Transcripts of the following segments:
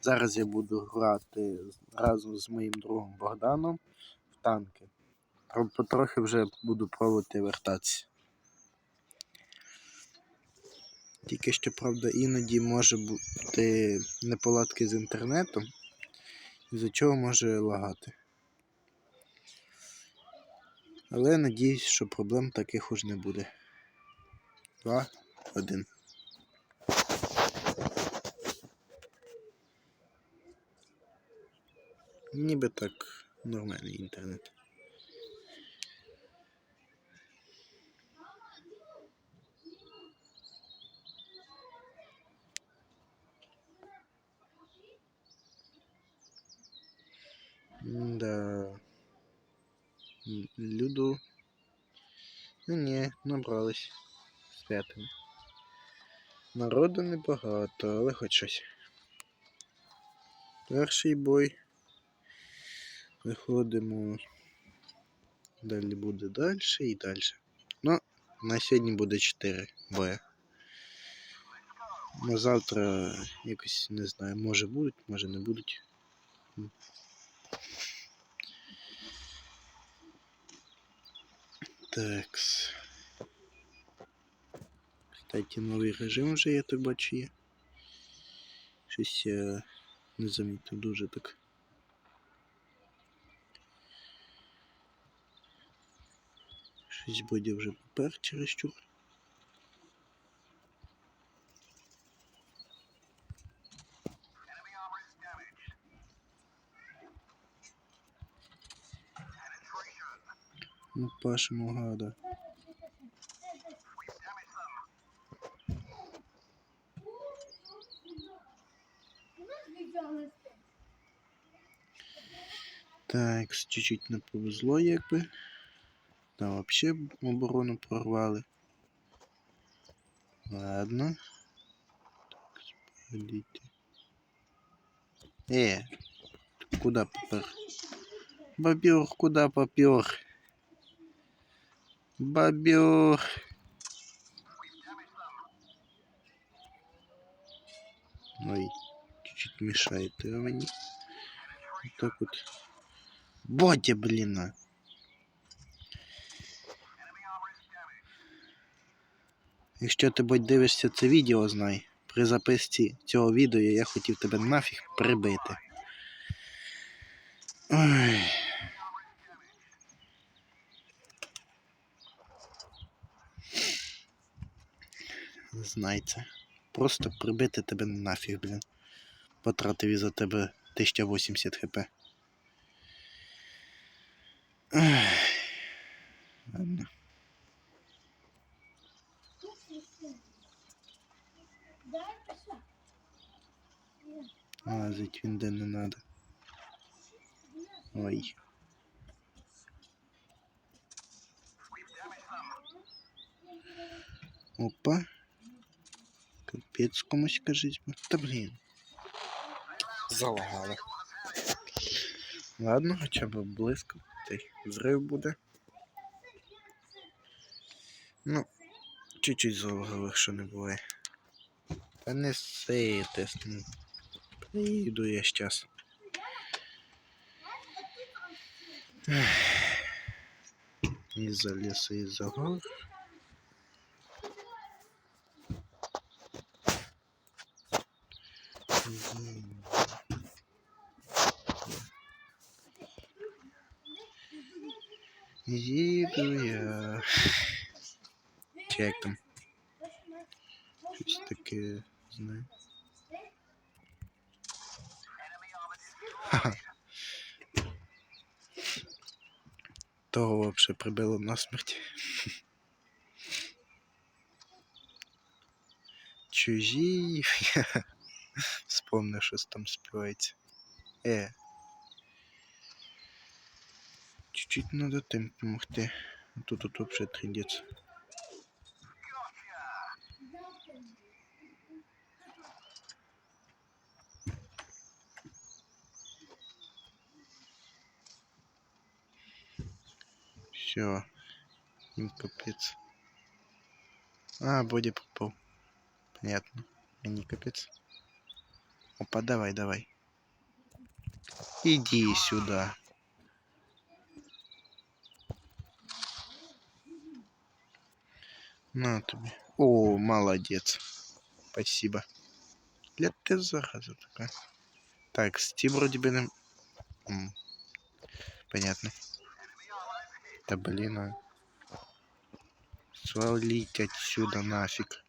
Зараз я буду грати разом з моїм другом Богданом в танки. Потрохи вже буду пробувати вертатися. Тільки що, правда, іноді може бути неполадки з інтернетом, із-за чого може лагати. Але надіюсь, що проблем таких уж не буде. Два, один. Ніби так нормальний інтернет. Да. М, Люду. Ну ні, набрались. Святим. Народу небагато, але хоч щось. Перший бой. Виходимо. Далі буде далі і далі. Ну, на сьогодні буде 4 бої. На завтра якось не знаю, може будуть, може не будуть. Такс. Кстати, новий режим вже я так бачу є. Щось я не замітив дуже так. Буде вже попер чересчур. Ну, пашемо гада. Так, чуть-чуть не повезло, якби. Там вообще оборону прорвали. Ладно. Так, спалите. Э, куда попер? Бобер, куда попер? Бобер. Ой, чуть-чуть мешает э, мне. Вот так вот. Бодя, блин. а. Якщо ти будь дивишся це відео, знай, при записці цього відео я хотів тебе нафіг прибити. Ой. Знай це. Просто прибити тебе нафіг, блін. Потратив із-за тебе 1080 хп. Ладно. Лазить він де не надо. Ой. Опа. Капець комусь кажіть. би. Та блін. Залагало. Ладно, хоча б близько. Цей взрив буде. Ну, чуть-чуть залагало, якщо не буває. Та не ситись. Ну. Приїду я щас. Із-за лісу, із-за гор. Їду я. Чи як там? Щось таке, знаю. Того вообще прибило насмерть. Чужі. Вспомнив, щось там співається. Е. Чуть-чуть надо тим помогти. А Тут тут вообще трындец. Все. Им капец. А, боди попал. Понятно. Мені капец. Опа, давай, давай. Иди сюда. На тобі. О, молодец. Спасибо. Ля ти зараза така. Так, Сті вроді би не... М, Понятно. Да блин, а. Свалить отсюда нафиг.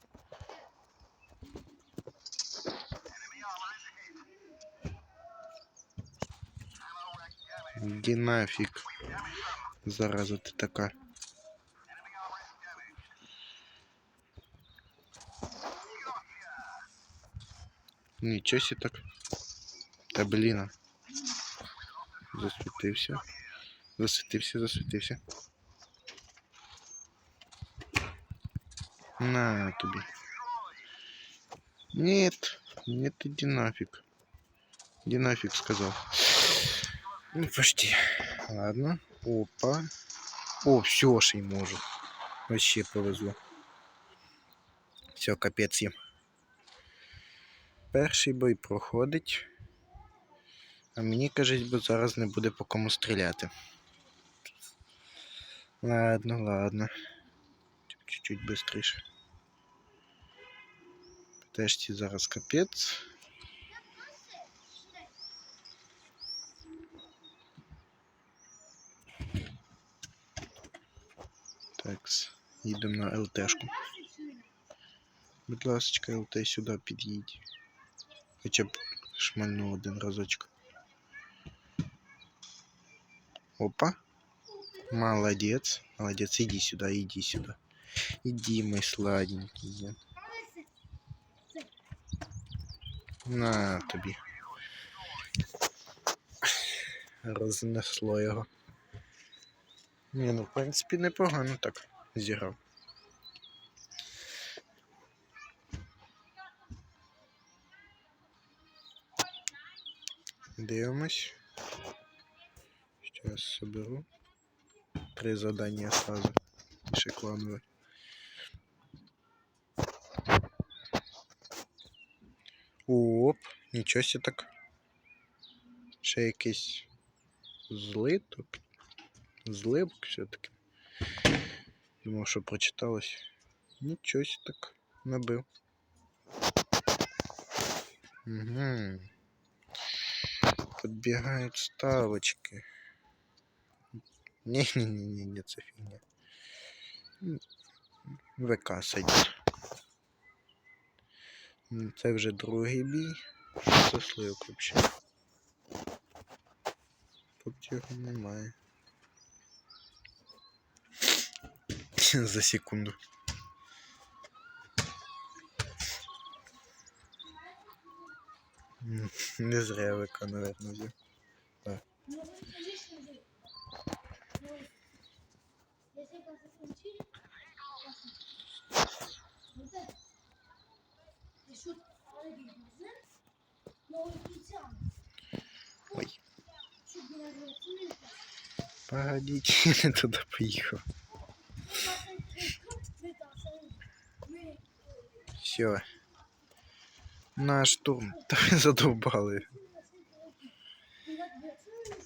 Иди нафиг. Зараза ты така. Нічого сі так. Та блін. а. Засвітився. Засвітився. На тобі. Нет, нет, иди нафиг. Иди нафиг, сказал. Ну, почти. Ладно. Опа. О, все ж й можу. Вообще повезло. Все, капець їм. Перший бой проходить. А мені кажуть, бо зараз не буде по кому стріляти. Ладно, ладно. Чуть-чуть быстріше. Теж ці зараз капець. Так, їдемо на ЛТшку. Будь ласка, ЛТ сюди під'їдь. Хоча б шмальну один разочок. Опа. Молодец. Молодец. Иди сюда, иди сюда. Иди, мой сладенький. На тобі. Рознесло його. Ні, ну в принципі непогано так зіграв. Дивимось. Сейчас соберу. Три задания сразу. Ще. Оп, нічого себе так. Ще якийсь злиток. Зливок все-таки. Думав, що прочиталось. Нічого себе так набив. Угу. Подбегают ставочки. Не-не-не-не, це фігня. ВК сидить. Це вже другий бій. Це сливок взагалі. Тут його немає. За секунду. Не зря ВК, наверное, взяв. Ой. Şu güzel Погодите, я не туди поїхав. Все. На штурм. Та ви задовбали.